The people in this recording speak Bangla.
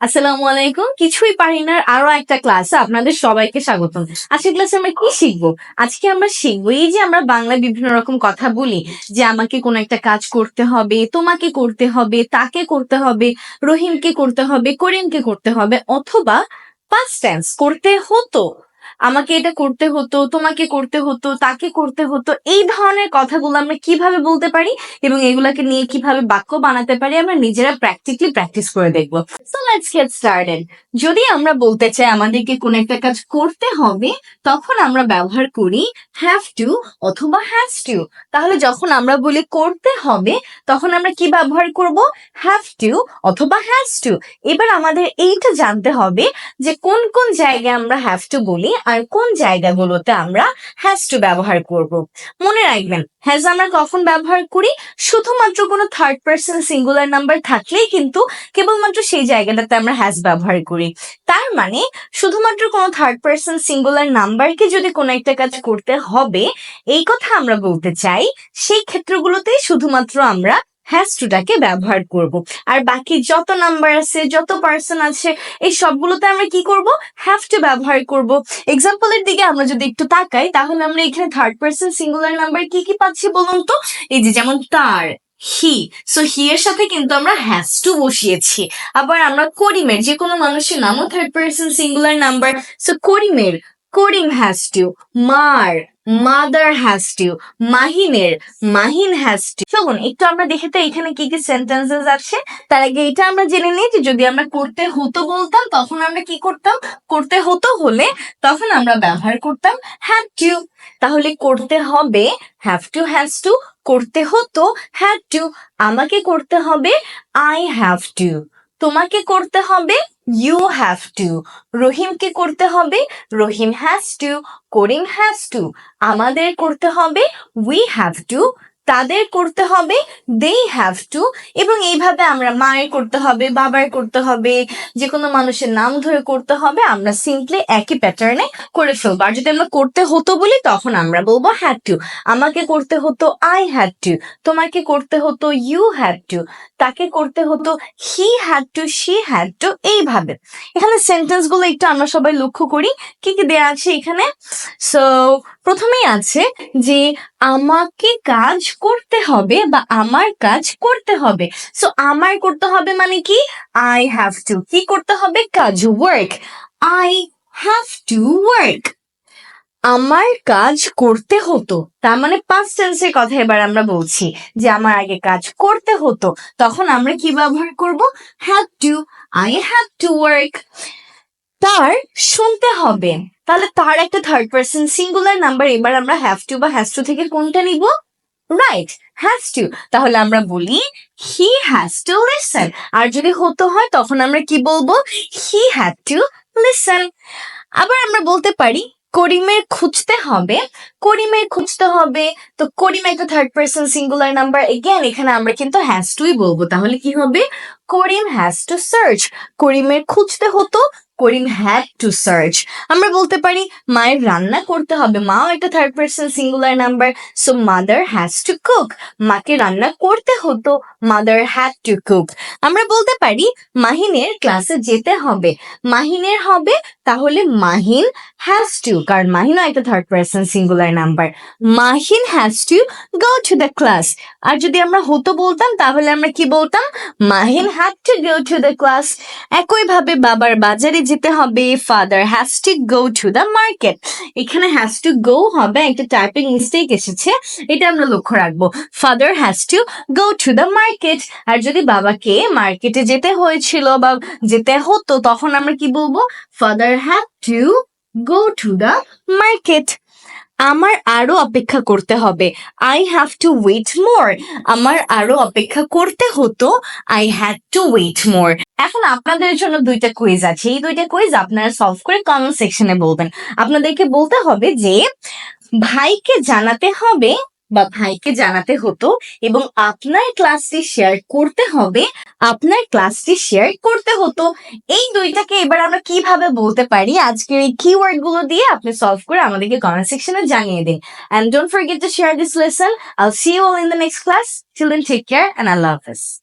আসসালামু আলাইকুম। কিছুই পারি না। আরও একটা ক্লাসে আপনাদের সবাইকে স্বাগত আজকে ক্লাসে আমরা কি শিখব? আজকে আমরা শিখব এই যে আমরা বাংলায় বিভিন্ন রকম কথা বলি, যে আমাকে কোনো একটা কাজ করতে হবে, তোমাকে করতে হবে, তাকে করতে হবে, রহিমকে করতে হবে, করিমকে করতে হবে, অথবা পাস্ট টেন্স করতে হতো। আমাকে এটা করতে হতো, তোমাকে করতে হতো, তাকে করতে হতো, এই ধরনের কথাগুলো আমরা কীভাবে বলতে পারি এবং এগুলাকে নিয়ে কীভাবে বাক্য বানাতে পারি আমরা নিজেরা প্র্যাকটিক্যালি প্র্যাকটিস করে দেখব। সো লেটস গেট স্টার্টেড যদি আমরা বলতে চাই আমাদেরকে কোন একটা কাজ করতে হবে, তখন আমরা ব্যবহার করি হ্যাভ টু অথবা হ্যাজ টু তাহলে যখন আমরা বলি করতে হবে, তখন আমরা কি ব্যবহার করব? হ্যাভ টু অথবা হ্যাজ টু এবার আমাদের এইটা জানতে হবে যে কোন কোন জায়গায় আমরা হ্যাভ টু বলি আর কোন জায়গাগুলোতে আমরা হ্যাজ টু ব্যবহার করব? মনে রাখবেন হ্যাজ আমরা কখন ব্যবহার করি? শুধুমাত্র কোনো থার্ড পার্সন সিঙ্গুলার নাম্বার থাকলেই কিন্তু কেবলমাত্র সেই জায়গাটাতে আমরা হ্যাজ ব্যবহার করি। তার মানে শুধুমাত্র কোনো থার্ড পার্সন সিঙ্গুলার নাম্বারকে যদি কোনো একটা কাজ করতে হবে, এই কথা আমরা বলতে চাই, সেই ক্ষেত্রগুলোতেই শুধুমাত্র আমরা হ্যাজ টুটাকে ব্যবহার করব। আর বাকি যত নাম্বার আছে, যত পার্সন আছে, এই সবগুলোতে আমরা কি করব? হ্যাভ টু ব্যবহার করব। এক্সাম্পলের দিকে আমরা যদি একটু তাকাই, তাহলে আমরা এখানে থার্ড পার্সন সিঙ্গুলার নাম্বার কি কি পাচ্ছি বলুন তো? এই যে যেমন তার হি সো হি এর সাথে কিন্তু আমরা হ্যাজ টু বসিয়েছি। আবার আমরা করিমের, যে কোনো মানুষের নামও third person singular number so করিমের, করিম হ্যাজ টু মার মাদার হ্যাজ টু মাহিনের, মাহিন হ্যাজ টু চলুন একটু আমরা দেখে তো এখানে কি কি সেন্টেন্সেস আছে। তার আগে এটা আমরা জেনে নিই যে যদি আমরা করতে হতো বলতাম, তখন আমরা কি করতাম? করতে হতো হলে তখন আমরা ব্যবহার করতাম হ্যাভ টু তাহলে করতে হবে হ্যাভ টু হ্যাজ টু করতে হতো হ্যাভ টু আমাকে করতে হবে আই হ্যাভ টু তোমাকে করতে হবে ইউ হ্যাভ টু রহিমকে করতে হবে? Rahim has to Karim has to আমাদের করতে হবে? উই হ্যাভ টু তাদের করতে হবে দে হ্যাভ টু এবং এইভাবে আমরা মায়ের করতে হবে, বাবার করতে হবে যে কোনো মানুষের নাম ধরে করতে হবে, আমরা সিম্পলি একই প্যাটার্নে করে ফেলব। আর যদি আমরা করতে হতো বলি, তখন আমরা বলব হ্যাড টু আমাকে করতে হতো আই হ্যাড টু তোমাকে করতে হতো ইউ হ্যাড টু তাকে করতে হতো he had to she had to এইভাবে। এখানে সেন্টেন্সগুলো একটু আমরা সবাই লক্ষ্য করি, কি কি দেয়া আছে এখানে? সো প্রথমেই আছে যে, আমাকে কাজ করতে হবে বা আমার কাজ করতে হবে। সো আমার করতে হবে মানে কি? আই হ্যাভ টু কি করতে হবে? কাজ work I have to work আমার কাজ করতে হতো। তার মানে পাস্ট টেন্সের কথা এবার আমরা বলছি যে আমার আগে কাজ করতে হতো। তখন আমরা কি ব্যবহার করব? Have to I have to work তার শুনতে হবে। তাহলে তার একটা থার্ড পার্সন সিঙ্গুলার নাম্বার এবার আমরা হ্যাভ টু বা হ্যাজ টু থেকে কোনটা নিব? রাইট হ্যাজ টু তাহলে আমরা বলি হি হ্যাজ টু লিসেন আর যদি হতো হয়, তখন আমরা কি বলব? হি হ্যাড টু লিসেন আবার আমরা বলতে পারি করিমের খুঁজতে হবে। করিমের খুঁজতে হবে। তো করিম একটা third person singular number again এখানে আমরা কিন্তু হ্যাজ টুই বলব। তাহলে কি হবে? করিম হ্যাজ টু সার্চ করিমের খুঁজতে হতো করিম হ্যাড টু সার্চ আমরা বলতে পারি, মায়ের রান্না করতে হবে। মাও একটা third person singular number so mother has to cook মাকে রান্না করতে হতো মাদার হ্যাড টু কুক আমরা বলতে পারি, মাহিনের ক্লাসে যেতে হবে। মাহিনের হবে তাহলে মাহিন হ্যাজ টু কারণ মাহিনও একটা third person singular number Mahin has to go to the class আর যদি আমরা হতো বলতাম, তাহলে আমরা কি বলতাম? Mahin had to go to the class একইভাবে বাবার বাজারে যেতে হবে। Father has to go to the market এখানে হ্যাজ টু গো হবে, একটা টাইপিং মিস্টেক এসেছে। এটা আমরা লক্ষ্য রাখব। Father has to go to the market আর যদি বাবাকে মার্কেটে যেতে হয়েছিল বা যেতে হতো, তখন আমরা কি বলব? Father have to go to the market আমার আরও অপেক্ষা করতে হবে। I have to wait more আমার আরও অপেক্ষা করতে হতো। I had to wait more এখন আপনাদের জন্য দুইটা কুইজ আছে। এই দুইটা কুইজ আপনারা সলভ করে কমেন্ট সেকশনে বলবেন। আপনাদেরকে বলতে হবে যে, ভাইকে জানাতে হবে বা ভাইকে জানাতে হতো এবং আপনার ক্লাসটি শেয়ার করতে হবে, আপনার ক্লাসটি শেয়ার করতে হতো। এই দুইটাকে এবার আমরা কীভাবে বলতে পারি? আজকের এই কিওয়ার্ডগুলো দিয়ে আপনি সলভ করে আমাদেরকে কমেন্ট সেকশনে জানিয়ে দিন। And don't forget to share this lesson I'll see you all in the next class children take care and Allah this